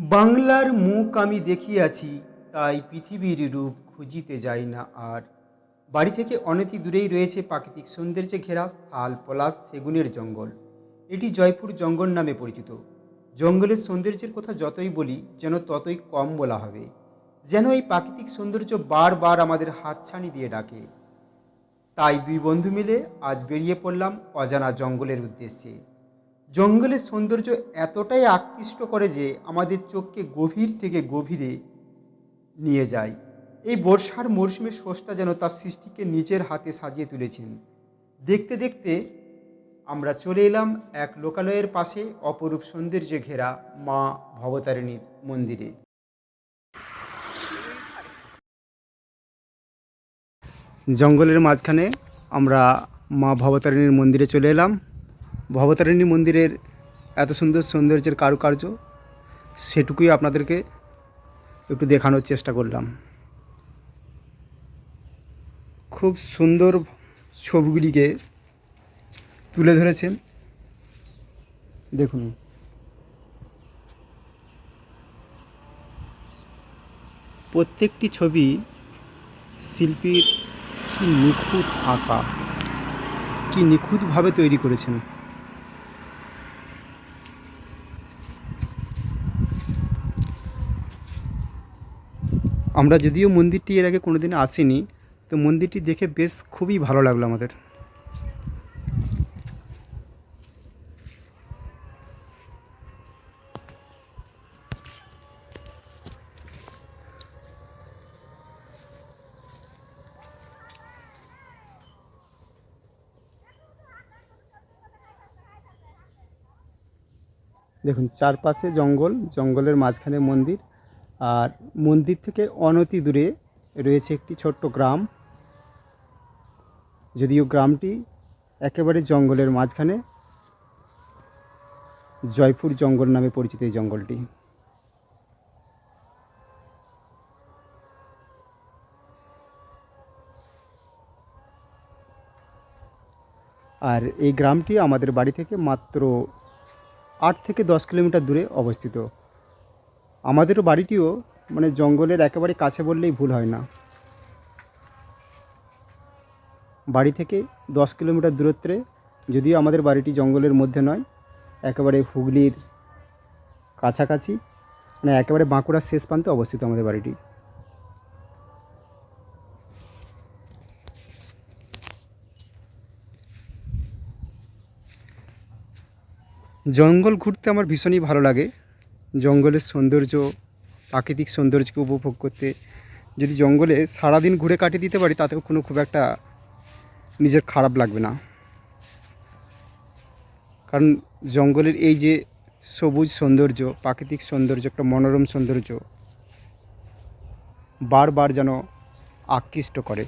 বাংলার মুখ আমি দেখিয়াছি, তাই পৃথিবীর রূপ খুঁজিতে যাই না আর। বাড়ি থেকে অনতি দূরেই রয়েছে প্রাকৃতিক সৌন্দর্যে ঘেরা শাল পলাশ, সেগুনের জঙ্গল। এটি জয়পুর জঙ্গল নামে পরিচিত। জঙ্গলের সৌন্দর্যের কথা যতই বলি, যেন ততই কম বলা হবে। যেন এই প্রাকৃতিক সৌন্দর্য বারবার আমাদের হাতছানি দিয়ে ডাকে। তাই দুই বন্ধু মিলে আজ বেরিয়ে পড়লাম অজানা জঙ্গলের উদ্দেশ্যে। জঙ্গলের সৌন্দর্য এতটাই আকৃষ্ট করে যে আমাদের চোখকে গভীর থেকে গভীরে নিয়ে যায়। এই বর্ষার মরশুমে স্রষ্টা যেন তার সৃষ্টিকে নিজের হাতে সাজিয়ে তুলেছেন। দেখতে দেখতে আমরা চলে এলাম এক লোকালয়ের পাশে অপরূপ সৌন্দর্যে ঘেরা মা ভবতারিণীর মন্দিরে। জঙ্গলের মাঝখানে আমরা মা ভবতারিণীর মন্দিরে চলে এলাম। ভবতারিণী মন্দিরের এত সুন্দর সৌন্দর্যের কারুকার্য, সেটুকুই আপনাদেরকে একটু দেখানোর চেষ্টা করলাম। খুব সুন্দর ছবিগুলিকে তুলে ধরেছেন। দেখুন। প্রত্যেকটি ছবি শিল্পীর কি নিখুঁত আঁকা, কি নিখুঁতভাবে তৈরি করেছেন। আমরা যদিও মন্দিরটি এর আগে কোনোদিন আসিনি, তো মন্দিরটি দেখে বেশ খুবই ভালো লাগল আমাদের। দেখুন, চারপাশে জঙ্গল, জঙ্গলের মাঝখানে মন্দির। আর মন্দির থেকে অনতি দূরে রয়েছে একটি ছোট্ট গ্রাম। যদিও গ্রামটি একেবারে জঙ্গলের মাঝখানে, জয়পুর জঙ্গল নামে পরিচিত এই জঙ্গলটি। আর এই গ্রামটি আমাদের বাড়ি থেকে মাত্র আট থেকে দশ কিলোমিটার দূরে অবস্থিত। আমাদেরও বাড়িটিও মানে জঙ্গলের একেবারে কাছে বললেই ভুল হয় না। বাড়ি থেকে দশ কিলোমিটার দূরত্বে, যদিও আমাদের বাড়িটি জঙ্গলের মধ্যে নয়, একেবারে হুগলির কাছাকাছি মানে একেবারে বাঁকুড়ার শেষ প্রান্তে অবস্থিত আমাদের বাড়িটি। জঙ্গল ঘুরতে আমার ভীষণই ভালো লাগে। জঙ্গলের সৌন্দর্য, প্রাকৃতিক সৌন্দর্যকে উপভোগ করতে। যদি জঙ্গলে সারাদিন ঘুরে কাটিয়ে দিতে পারি, তাতেও কোনো খুব একটা নিজের খারাপ লাগবে না। কারণ জঙ্গলের এই যে সবুজ সৌন্দর্য, প্রাকৃতিক সৌন্দর্য, একটা মনোরম সৌন্দর্য, বারবার যেন আকৃষ্ট করে।